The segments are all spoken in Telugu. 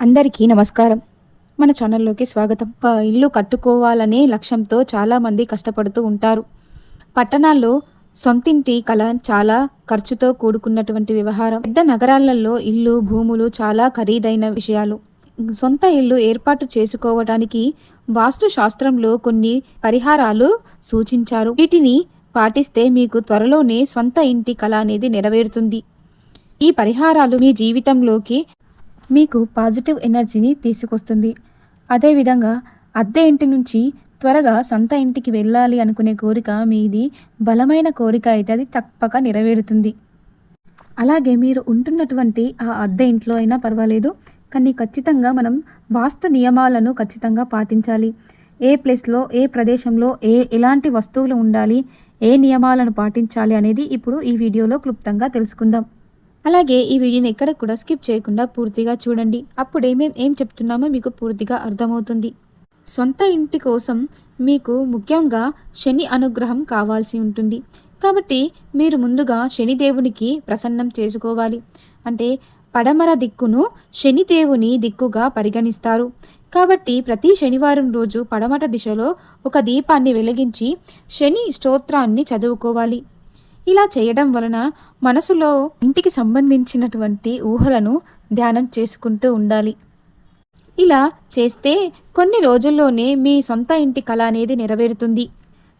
అందరికీ నమస్కారం. మన ఛానల్లోకి స్వాగతం. ఇల్లు కట్టుకోవాలనే లక్ష్యంతో చాలామంది కష్టపడుతూ ఉంటారు. పట్టణాల్లో సొంతింటి కళ చాలా ఖర్చుతో కూడుకున్నటువంటి వ్యవహారం. పెద్ద నగరాలలో ఇల్లు భూములు చాలా ఖరీదైన విషయాలు. సొంత ఇల్లు ఏర్పాటు చేసుకోవడానికి వాస్తు శాస్త్రంలో కొన్ని పరిహారాలు సూచించారు. వీటిని పాటిస్తే మీకు త్వరలోనే సొంత ఇంటి కళ అనేది నెరవేరుతుంది. ఈ పరిహారాలు మీ జీవితంలోకి మీకు పాజిటివ్ ఎనర్జీని తీసుకొస్తుంది. అదేవిధంగా అద్దె ఇంటి నుంచి త్వరగా సొంత ఇంటికి వెళ్ళాలి అనుకునే కోరిక మీది బలమైన కోరిక అయితే అది తప్పక నెరవేరుతుంది. అలాగే మీరు ఉంటున్నటువంటి ఆ అద్దె ఇంట్లో అయినా పర్వాలేదు కానీ ఖచ్చితంగా మనం వాస్తు నియమాలను ఖచ్చితంగా పాటించాలి. ఏ ప్లేస్లో ఏ ప్రదేశంలో ఏ ఎలాంటి వస్తువులు ఉండాలి ఏ నియమాలను పాటించాలి అనేది ఇప్పుడు ఈ వీడియోలో క్లుప్తంగా తెలుసుకుందాం. అలాగే ఈ వీడియోని ఎక్కడ కూడా స్కిప్ చేయకుండా పూర్తిగా చూడండి. అప్పుడే మేము ఏం చెప్తున్నామో మీకు పూర్తిగా అర్థమవుతుంది. సొంత ఇంటి కోసం మీకు ముఖ్యంగా శని అనుగ్రహం కావాల్సి ఉంటుంది. కాబట్టి మీరు ముందుగా శనిదేవునికి ప్రసన్నం చేసుకోవాలి. అంటే పడమర దిక్కును శనిదేవుని దిక్కుగా పరిగణిస్తారు. కాబట్టి ప్రతి శనివారం రోజు పడమట దిశలో ఒక దీపాన్ని వెలిగించి శని స్తోత్రాన్ని చదువుకోవాలి. ఇలా చేయడం వలన మనసులో ఇంటికి సంబంధించినటువంటి ఊహలను ధ్యానం చేసుకుంటూ ఉండాలి. ఇలా చేస్తే కొన్ని రోజుల్లోనే మీ సొంత ఇంటి కళ అనేది నెరవేరుతుంది.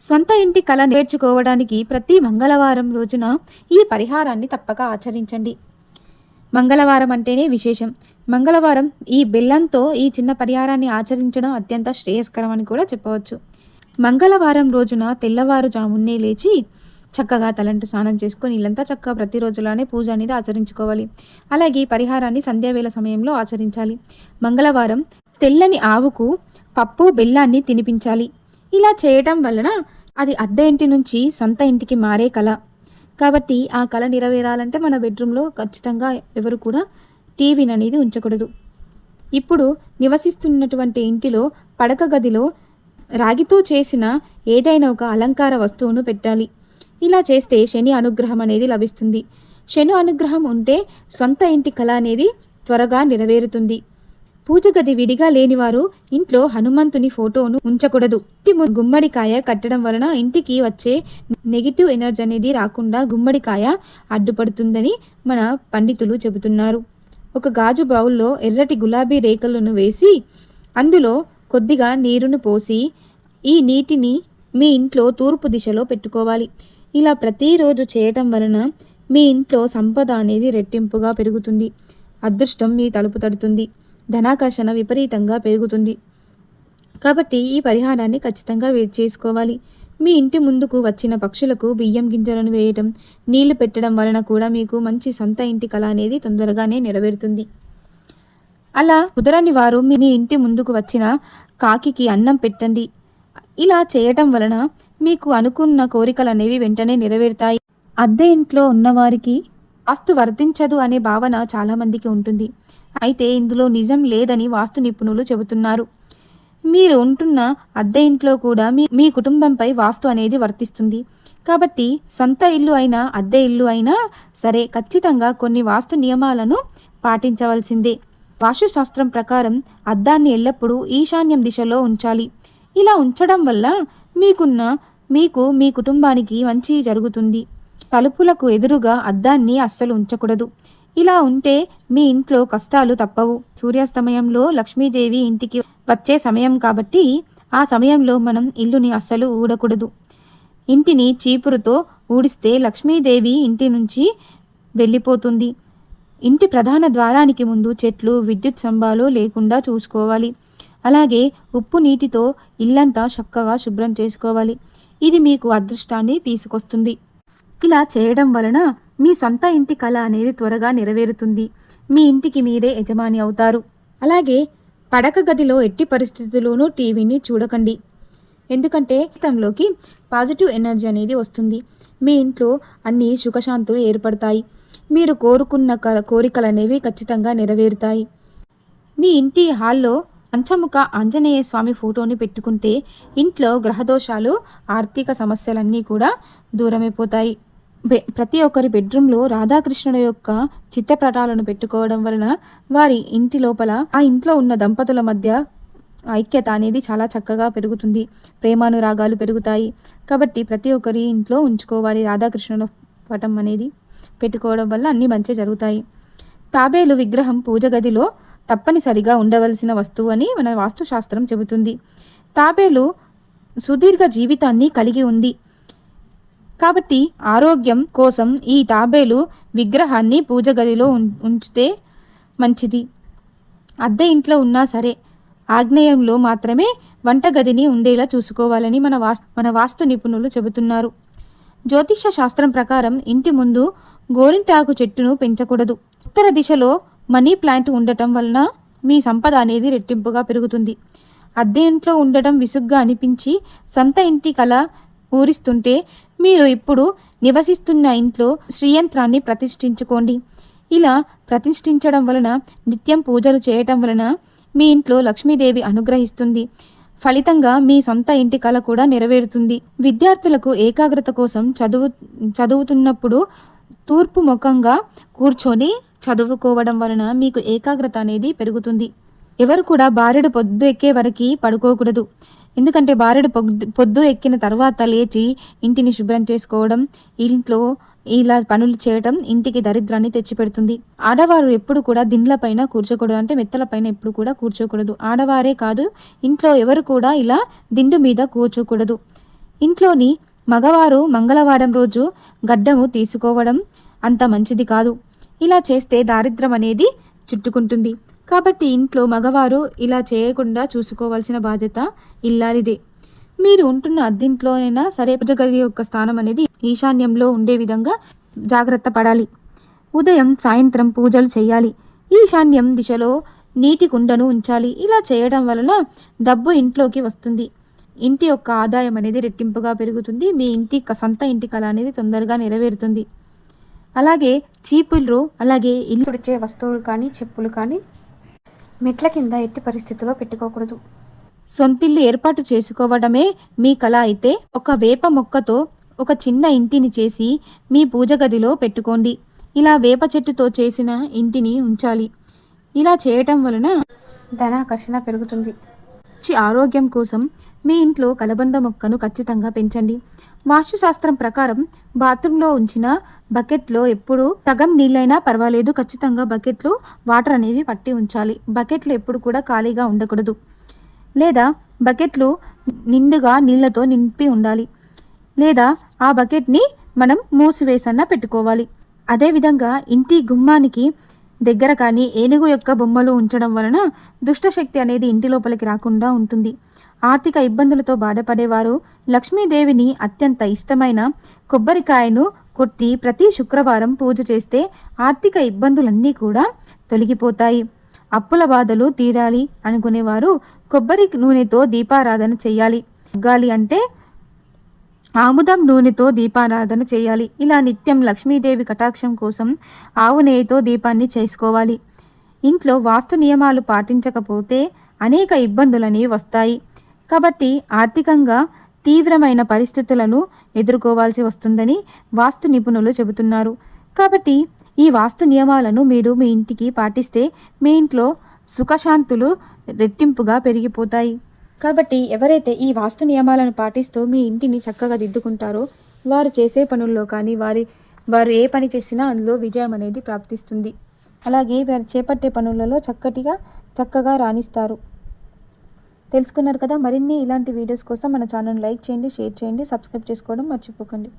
సొంత ఇంటి కళ నేర్చుకోవడానికి ప్రతి మంగళవారం రోజున ఈ పరిహారాన్ని తప్పక ఆచరించండి. మంగళవారం అంటేనే విశేషం. మంగళవారం ఈ బెల్లంతో ఈ చిన్న పరిహారాన్ని ఆచరించడం అత్యంత శ్రేయస్కరం అని కూడా చెప్పవచ్చు. మంగళవారం రోజున తెల్లవారుజామున్నే లేచి చక్కగా తలంటు స్నానం చేసుకొని ఇల్లంతా చక్కగా ప్రతిరోజులానే పూజ అనేది ఆచరించుకోవాలి. అలాగే పరిహారాన్ని సంధ్యావేళ సమయంలో ఆచరించాలి. మంగళవారం తెల్లని ఆవుకు పప్పు బెల్లాన్ని తినిపించాలి. ఇలా చేయటం వలన అది అద్దె ఇంటి నుంచి సొంత ఇంటికి మారే కళ. కాబట్టి ఆ కళ నెరవేరాలంటే మన బెడ్రూమ్లో ఖచ్చితంగా ఎవరు కూడా టీవీని అనేది ఉంచకూడదు. ఇప్పుడు నివసిస్తున్నటువంటి ఇంటిలో పడక గదిలో రాగితో చేసిన ఏదైనా ఒక అలంకార వస్తువును పెట్టాలి. ఇలా చేస్తే శని అనుగ్రహం అనేది లభిస్తుంది. శని అనుగ్రహం ఉంటే సొంత ఇంటి కళ అనేది త్వరగా నెరవేరుతుంది. పూజ గది విడిగా లేనివారు ఇంట్లో హనుమంతుని ఫోటోను ఉంచకూడదు. ఇంటి గుమ్మడికాయ కట్టడం వలన ఇంటికి వచ్చే నెగిటివ్ ఎనర్జీ అనేది రాకుండా గుమ్మడికాయ అడ్డుపడుతుందని మన పండితులు చెబుతున్నారు. ఒక గాజు బౌల్లో ఎర్రటి గులాబీ రేఖలను వేసి అందులో కొద్దిగా నీరును పోసి ఈ నీటిని మీ ఇంట్లో తూర్పు దిశలో పెట్టుకోవాలి. ఇలా ప్రతిరోజు చేయటం వలన మీ ఇంట్లో సంపద అనేది రెట్టింపుగా పెరుగుతుంది. అదృష్టం మీ తలుపు తడుతుంది. ధనాకర్షణ విపరీతంగా పెరుగుతుంది. కాబట్టి ఈ పరిహారాన్ని ఖచ్చితంగా వే- చేసుకోవాలి. మీ ఇంటి ముందుకు వచ్చిన పక్షులకు బియ్యం గింజలను వేయటం నీళ్ళు పెట్టడం వలన కూడా మీకు మంచి సొంత ఇంటి కళ అనేది తొందరగానే నెరవేరుతుంది. అలా కుదరని వారు మీ ఇంటి ముందుకు వచ్చిన కాకికి అన్నం పెట్టండి. ఇలా చేయటం వలన మీకు అనుకున్న కోరికలు అనేవి వెంటనే నెరవేరుతాయి. అద్దె ఇంట్లో ఉన్నవారికి వాస్తు వర్తించదు అనే భావన చాలామందికి ఉంటుంది. అయితే ఇందులో నిజం లేదని వాస్తు నిపుణులు చెబుతున్నారు. మీరు ఉంటున్న అద్దె ఇంట్లో కూడా మీ మీ కుటుంబంపై వాస్తు అనేది వర్తిస్తుంది. కాబట్టి సొంత ఇల్లు అయినా అద్దె ఇల్లు అయినా సరే ఖచ్చితంగా కొన్ని వాస్తు నియమాలను పాటించవలసిందే. వాస్తుశాస్త్రం ప్రకారం అద్దాన్ని ఎల్లప్పుడూ ఈశాన్యం దిశలో ఉంచాలి. ఇలా ఉంచడం వల్ల మీకున్న మీకు మీ కుటుంబానికి మంచి జరుగుతుంది. తలుపులకు ఎదురుగా అద్దాన్ని అస్సలు ఉంచకూడదు. ఇలా ఉంటే మీ ఇంట్లో కష్టాలు తప్పవు. సూర్యాస్తమయంలో లక్ష్మీదేవి ఇంటికి వచ్చే సమయం కాబట్టి ఆ సమయంలో మనం ఇల్లుని అస్సలు ఊడకూడదు. ఇంటిని చీపురుతో ఊడిస్తే లక్ష్మీదేవి ఇంటి నుంచి వెళ్ళిపోతుంది. ఇంటి ప్రధాన ద్వారానికి ముందు చెట్లు విద్యుత్ స్తంభాలు లేకుండా చూసుకోవాలి. అలాగే ఉప్పు నీటితో ఇల్లంతా చక్కగా శుభ్రం చేసుకోవాలి. ఇది మీకు అదృష్టాన్ని తీసుకొస్తుంది. ఇలా చేయడం వలన మీ సొంత ఇంటి కళ అనేది త్వరగా నెరవేరుతుంది. మీ ఇంటికి మీరే యజమాని అవుతారు. అలాగే పడక గదిలో ఎట్టి పరిస్థితుల్లోనూ టీవీని చూడకండి. ఎందుకంటే జీవితంలోకి పాజిటివ్ ఎనర్జీ అనేది వస్తుంది. మీ ఇంట్లో అన్ని సుఖశాంతులు ఏర్పడతాయి. మీరు కోరుకున్న కోరికలు అనేవి ఖచ్చితంగా నెరవేరుతాయి. మీ ఇంటి హాల్లో పంచముఖ ఆంజనేయ స్వామి ఫోటోని పెట్టుకుంటే ఇంట్లో గ్రహదోషాలు ఆర్థిక సమస్యలన్నీ కూడా దూరమైపోతాయి. బె ప్రతి ఒక్కరి బెడ్రూమ్లో రాధాకృష్ణుల యొక్క చిత్తప్రటాలను పెట్టుకోవడం వలన వారి ఇంటి లోపల ఆ ఇంట్లో ఉన్న దంపతుల మధ్య ఐక్యత అనేది చాలా చక్కగా పెరుగుతుంది. ప్రేమానురాగాలు పెరుగుతాయి. కాబట్టి ప్రతి ఒక్కరి ఇంట్లో ఉంచుకోవాలి రాధాకృష్ణుల పటం అనేది. పెట్టుకోవడం వల్ల అన్నీ మంచి జరుగుతాయి. తాబేలు విగ్రహం పూజ గదిలో తప్పనిసరిగా ఉండవలసిన వస్తువు అని మన వాస్తుశాస్త్రం చెబుతుంది. తాబేలు సుదీర్ఘ జీవితాన్ని కలిగి ఉంది. కాబట్టి ఆరోగ్యం కోసం ఈ తాబేలు విగ్రహాన్ని పూజ గదిలో ఉం- ఉంచితే మంచిది. అద్దె ఇంట్లో ఉన్నా సరే ఆగ్నేయంలో మాత్రమే వంటగదిని ఉండేలా చూసుకోవాలని మన వాస్తు మన వాస్తు నిపుణులు చెబుతున్నారు. జ్యోతిష్య శాస్త్రం ప్రకారం ఇంటి ముందు గోరింటాకు చెట్టును పెంచకూడదు. ఉత్తర దిశలో మనీ ప్లాంట్ ఉండటం వలన మీ సంపద అనేది రెట్టింపుగా పెరుగుతుంది. అద్దె ఇంట్లో ఉండటం విసుగ్గా అనిపించి సొంత ఇంటి కళ ఊరిస్తుంటే మీరు ఇప్పుడు నివసిస్తున్న ఇంట్లో శ్రీయంత్రాన్ని ప్రతిష్ఠించుకోండి. ఇలా ప్రతిష్ఠించడం వలన నిత్యం పూజలు చేయటం వలన మీ ఇంట్లో లక్ష్మీదేవి అనుగ్రహిస్తుంది. ఫలితంగా మీ సొంత ఇంటి కళ కూడా నెరవేరుతుంది. విద్యార్థులకు ఏకాగ్రత కోసం చదువు చదువుతున్నప్పుడు తూర్పు ముఖంగా కూర్చొని చదువుకోవడం వలన మీకు ఏకాగ్రత అనేది పెరుగుతుంది. ఎవరు కూడా బారెడు పొద్దు ఎక్కే వరకు పడుకోకూడదు. ఎందుకంటే బారెడు పొద్దు పొద్దు ఎక్కిన తర్వాత లేచి ఇంటిని శుభ్రం చేసుకోవడం ఇంట్లో ఇలా పనులు చేయడం ఇంటికి దరిద్రాన్ని తెచ్చిపెడుతుంది. ఆడవారు ఎప్పుడు కూడా దిండ్లపైన కూర్చోకూడదు. అంటే మెత్తలపైన ఎప్పుడు కూడా కూర్చోకూడదు. ఆడవారే కాదు ఇంట్లో ఎవరు కూడా ఇలా దిండు మీద కూర్చోకూడదు. ఇంట్లోని మగవారు మంగళవారం రోజు గడ్డము తీసుకోవడం అంత మంచిది కాదు. ఇలా చేస్తే దారిద్రం అనేది చుట్టుకుంటుంది. కాబట్టి ఇంట్లో మగవారు ఇలా చేయకుండా చూసుకోవాల్సిన బాధ్యత ఇల్లాలిదే. మీరు ఉంటున్న అద్దింట్లోనైనా సరే పూజగది యొక్క స్థానం అనేది ఈశాన్యంలో ఉండే విధంగా జాగ్రత్త పడాలి. ఉదయం సాయంత్రం పూజలు చేయాలి. ఈశాన్యం దిశలో నీటి కుండను ఉంచాలి. ఇలా చేయడం వలన డబ్బు ఇంట్లోకి వస్తుంది. ఇంటి యొక్క ఆదాయం అనేది రెట్టింపుగా పెరుగుతుంది. మీ ఇంటి సొంత ఇంటి కళ అనేది తొందరగా నెరవేరుతుంది. అలాగే చీపులు అలాగే ఇల్లు తుడిచే వస్తువులు కానీ చెప్పులు కానీ మెట్ల కింద ఎట్టి పరిస్థితిలో పెట్టుకోకూడదు. సొంతిల్లు ఏర్పాటు చేసుకోవడమే మీ కళ అయితే ఒక వేప మొక్కతో ఒక చిన్న ఇంటిని చేసి మీ పూజ గదిలో పెట్టుకోండి. ఇలా వేప చెట్టుతో చేసిన ఇంటిని ఉంచాలి. ఇలా చేయటం వలన ధనాకర్షణ పెరుగుతుంది. మంచి ఆరోగ్యం కోసం మీ ఇంట్లో కలబంద మొక్కను ఖచ్చితంగా పెంచండి. వాస్తుశాస్త్రం ప్రకారం బాత్రూంలో ఉంచిన బకెట్లో ఎప్పుడు సగం నీళ్ళైనా పర్వాలేదు. ఖచ్చితంగా బకెట్లో వాటర్ అనేది పట్టి ఉంచాలి. బకెట్లు ఎప్పుడు కూడా ఖాళీగా ఉండకూడదు. లేదా బకెట్లు నిండుగా నీళ్ళతో నింపి ఉండాలి. లేదా ఆ బకెట్ని మనం మూసివేసన్నా పెట్టుకోవాలి. అదేవిధంగా ఇంటి గుమ్మానికి దగ్గర కానీ ఏనుగు యొక్క బొమ్మలు ఉంచడం వలన దుష్టశక్తి అనేది ఇంటి లోపలికి రాకుండా ఉంటుంది. ఆర్థిక ఇబ్బందులతో బాధపడేవారు లక్ష్మీదేవిని అత్యంత ఇష్టమైన కొబ్బరికాయను కొట్టి ప్రతి శుక్రవారం పూజ చేస్తే ఆర్థిక ఇబ్బందులన్నీ కూడా తొలగిపోతాయి. అప్పుల బాధలు తీరాలి అనుకునేవారు కొబ్బరి నూనెతో దీపారాధన చేయాలి. తగ్గాలి అంటే ఆముదం నూనెతో దీపారాధన చేయాలి. ఇలా నిత్యం లక్ష్మీదేవి కటాక్షం కోసం ఆవు నెయ్యితో దీపాన్ని చేసుకోవాలి. ఇంట్లో వాస్తు నియమాలు పాటించకపోతే అనేక ఇబ్బందులని వస్తాయి. కాబట్టి ఆర్థికంగా తీవ్రమైన పరిస్థితులను ఎదుర్కోవాల్సి వస్తుందని వాస్తు నిపుణులు చెబుతున్నారు. కాబట్టి ఈ వాస్తు నియమాలను మీరు మీ ఇంటికి పాటిస్తే మీ ఇంట్లో సుఖశాంతులు రెట్టింపుగా పెరిగిపోతాయి. కాబట్టి ఎవరైతే ఈ వాస్తు నియమాలను పాటిస్తూ మీ ఇంటిని చక్కగా దిద్దుకుంటారో వారు చేసే పనుల్లో కానీ వారి వారు ఏ పని చేసినా అందులో విజయం అనేది ప్రాప్తిస్తుంది. అలాగే వారు చేపట్టే పనులలో చక్కటిగా చక్కగా రాణిస్తారు. తెలుసుకున్నారు కదా? మరిన్ని ఇలాంటి వీడియోస్ కోసం మన ఛానల్ లైక్ చేయండి షేర్ చేయండి సబ్స్క్రైబ్ చేసుకోవడం మర్చిపోకండి.